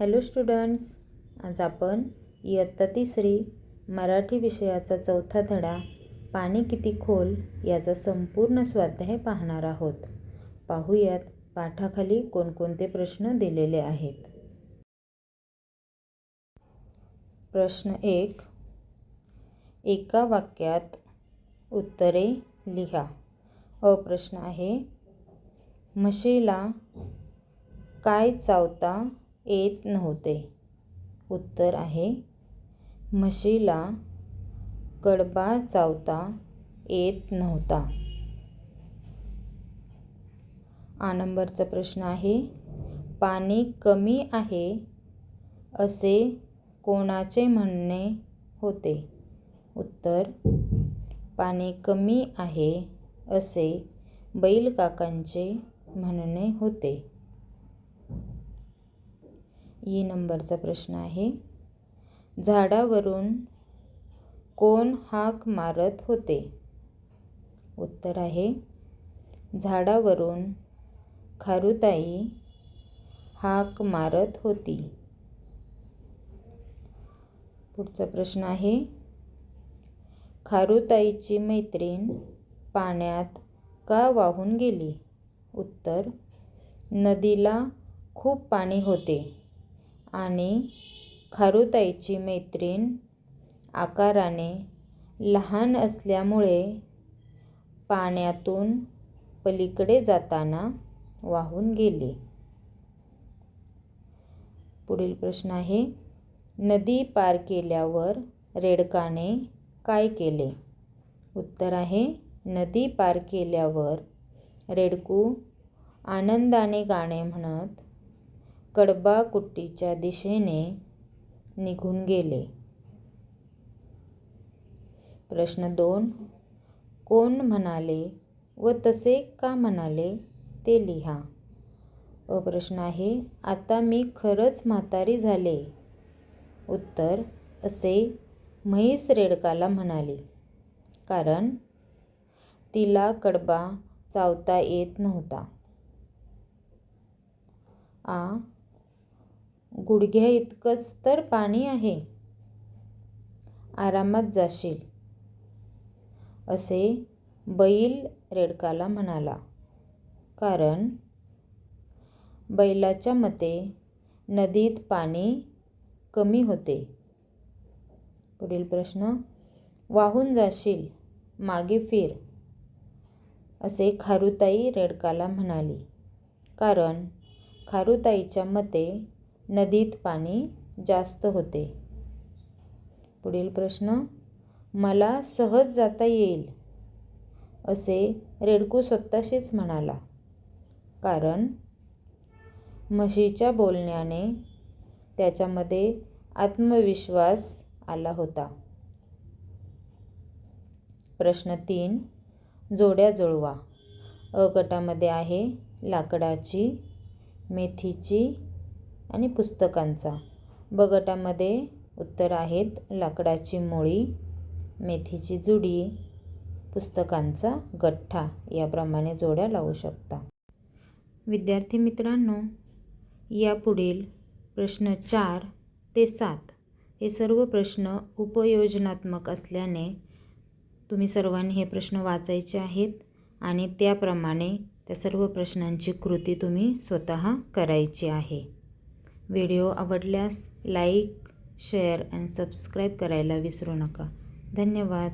Hello students आज आपण इयत्ता तिसरी मराठी विषयाचा चौथा धडा पाणी किती खोल याचा संपूर्ण स्वाध्याय पाहणार आहोत. पाहूयात पाठाखाली कोणकोणते प्रश्न दिलेले आहेत. प्रश्न एक एका वाक्यात उत्तरे लिहा. अ प्रश्न आहे म्हशीला काय चावता? येत नव्हते. उत्तर आहे म्हशीला कडबा चावता येत नव्हता. आ नंबरचा प्रश्न आहे पाणी कमी आहे असे कोणाचे म्हणणे होते? उत्तर पाणी कमी आहे असे बैलकाकांचे म्हणणे होते. ई नंबरचा प्रश्न आहे. झाडावरून कोण हाक मारत होते? उत्तर आहे. झाडावरून खारुताई हाक मारत होती. पुढचा प्रश्न आहे. खारुताईची मैत्रीण पाण्यात का वाहून गेली? उत्तर नदीला खूप पाणी होते. आणि खारुताईची मैत्रीण आकाराने लहान असल्यामुळे पाण्यातून पलीकडे जाताना वाहून गेले. पुढील प्रश्न आहे नदी पार केल्यावर रेडकाने काय केले? उत्तर आहे नदी पार केल्यावर रेडकू आनंदाने गाणे म्हणत कडबाकुट्टीच्या दिशेने निघून गेले. प्रश्न दोन. कोण म्हणाले व तसे का म्हणाले ते लिहा. अ प्रश्न आहे आता मी खरंच म्हातारी झाले? उत्तर असे म्हैस रेडकाला म्हणाली. कारण तिला कडबा चावता येत नव्हता. आ. गुडघ्या इतकंच तर पाणी आहे. आरामात जाशील. असे बैल रेडकाला म्हणाला. कारण बैलाच्या मते नदीत पाणी कमी होते. पुढील प्रश्न वाहून जाशील मागे फिर असे खारुताई रेडकाला म्हणाली. कारण खारुताईच्या मते नदीत पाणी जास्त होते. पुढील प्रश्न मला सहज जाता येईल? असे रेडकू स्वतःशीच म्हणाला. कारण म्हशीच्या बोलण्याने त्याच्यामध्ये आत्मविश्वास आला होता. प्रश्न तीन जोड्या जुळवा. अ गटामध्ये आहे लाकडाची मेथीची आणि पुस्तकांचा. ब गटामध्ये उत्तर आहेत लाकडाची मोळी मेथीची जुडी पुस्तकांचा गठ्ठा याप्रमाणे जोड्या लावू शकता. विद्यार्थी मित्रांनो यापुढील प्रश्न चार ते सात हे सर्व प्रश्न उपयोजनात्मक असल्याने तुम्ही सर्वांनी हे प्रश्न वाचायचे आहेत आणि त्याप्रमाणे त्या सर्व प्रश्नांची कृती तुम्ही स्वतः करायची आहे. व्हिडिओ आवडल्यास लाईक शेअर अँड सबस्क्राईब करायला विसरू नका. धन्यवाद.